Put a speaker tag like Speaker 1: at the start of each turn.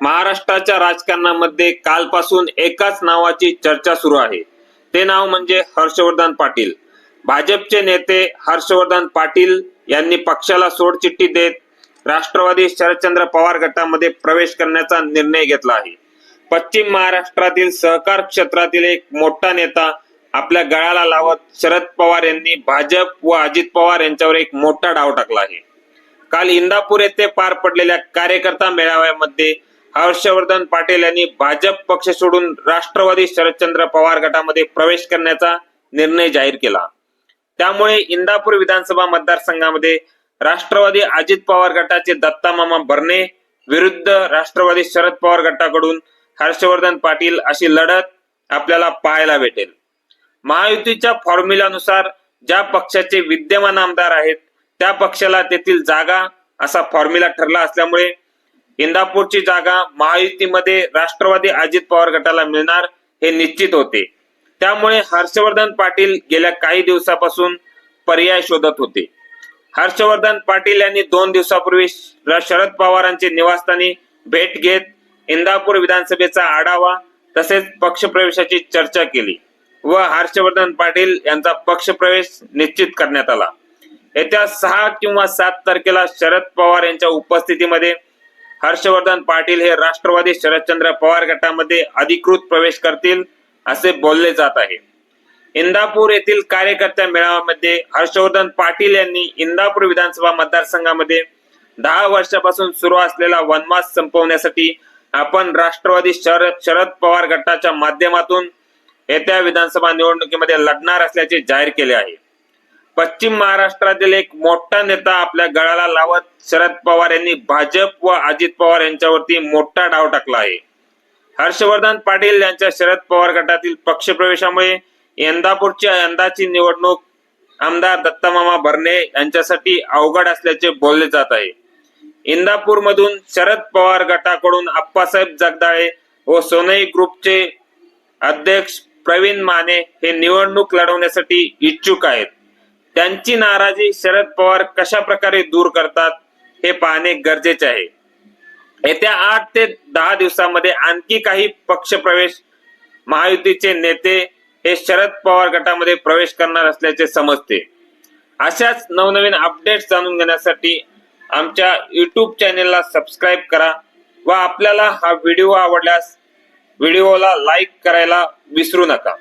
Speaker 1: महाराष्ट्राच्या राजकारणामध्ये कालपासून एकाच नावाची चर्चा सुरू आहे. ते नाव म्हणजे हर्षवर्धन पाटील. भाजपचे नेते हर्षवर्धन पाटील यांनी पक्षाला सोडचिठ्ठी देत राष्ट्रवादी शरदचंद्र पवार गटामध्ये प्रवेश करण्याचा निर्णय घेतला आहे. पश्चिम महाराष्ट्रातील सहकार क्षेत्रातील एक मोठा नेता आपल्या गळाला लावत शरद पवार यांनी भाजप व अजित पवार यांच्यावर एक मोठा डाव टाकला आहे. काल इंदापूर येथे पार पडलेल्या कार्यकर्ता मेळाव्यामध्ये हर्षवर्धन पाटील यांनी भाजप पक्ष सोडून राष्ट्रवादी शरदचंद्र पवार गटामध्ये प्रवेश करण्याचा निर्णय जाहीर केला. त्यामुळे इंदापूर विधानसभा मतदारसंघामध्ये राष्ट्रवादी अजित पवार गटाचे दत्तामामा भरणे विरुद्ध राष्ट्रवादी शरद पवार गटाकडून हर्षवर्धन पाटील अशी लढत आपल्याला पाहायला भेटेल. महायुतीच्या फॉर्म्युलानुसार ज्या पक्षाचे विद्यमान आमदार आहेत त्या पक्षाला तेथील जागा असा फॉर्म्युला ठरला असल्यामुळे इंदापूरची जागा महायुतीमध्ये राष्ट्रवादी अजित पवार गटाला मिळणार हे निश्चित होते. त्यामुळे हर्षवर्धन पाटील गेल्या काही दिवसापासून पर्याय शोधत होते. हर्षवर्धन पाटील यांनी दोन दिवसापूर्वी श- शरद पवारांचे निवासस्थानी भेट घेत इंदापूर विधानसभेचा आढावा तसेच पक्षप्रवेशाची चर्चा केली व हर्षवर्धन पाटील यांचा पक्षप्रवेश निश्चित करण्यात आला. येत्या सहा किंवा सात तारखेला शरद पवार यांच्या उपस्थितीमध्ये हर्षवर्धन पाटील हे राष्ट्रवादी शरदचंद्र पवार गटामध्ये अधिकृत प्रवेश करतील असे बोलले जात आहे. इंदापूर येथील कार्यकर्त्या मेळाव्यामध्ये हर्षवर्धन पाटील यांनी इंदापूर विधानसभा मतदारसंघामध्ये दहा वर्षापासून सुरू असलेला वनवास संपवण्यासाठी आपण राष्ट्रवादी शरद शरद पवार गटाच्या माध्यमातून येत्या विधानसभा निवडणुकीमध्ये लढणार असल्याचे जाहीर केले आहे. पश्चिम महाराष्ट्रातील एक मोठा नेता आपल्या गळाला लावत शरद पवार यांनी भाजप व अजित पवार यांच्यावरती मोठा डाव टाकला आहे. हर्षवर्धन पाटील यांच्या शरद पवार गटातील पक्षप्रवेशामुळे इंदापूरची यंदाची निवडणूक आमदार दत्तामामा भरणे यांच्यासाठी अवघड असल्याचे बोलले जात आहे. इंदापूर मधून शरद पवार गटाकडून अप्पासाहेब जगदाळे व सोनई ग्रुपचे अध्यक्ष प्रवीण माने हे निवडणूक लढवण्यासाठी इच्छुक आहेत. त्यांची नाराजी शरद पवार कशा प्रकारे दूर करतात हे पाहणे गरजेचे आहे. येत्या आठ ते दहा दिवसामध्ये आणखी काही पक्ष प्रवेश महायुतीचे नेते हे शरद पवार गटामध्ये प्रवेश करणार असल्याचे समजते. अशाच नवनवीन अपडेट्स जाणून घेण्यासाठी आमच्या युट्यूब चॅनेलला सबस्क्राईब करा व आपल्याला हा व्हिडिओ आवडल्यास व्हिडिओला लाईक करायला विसरू नका.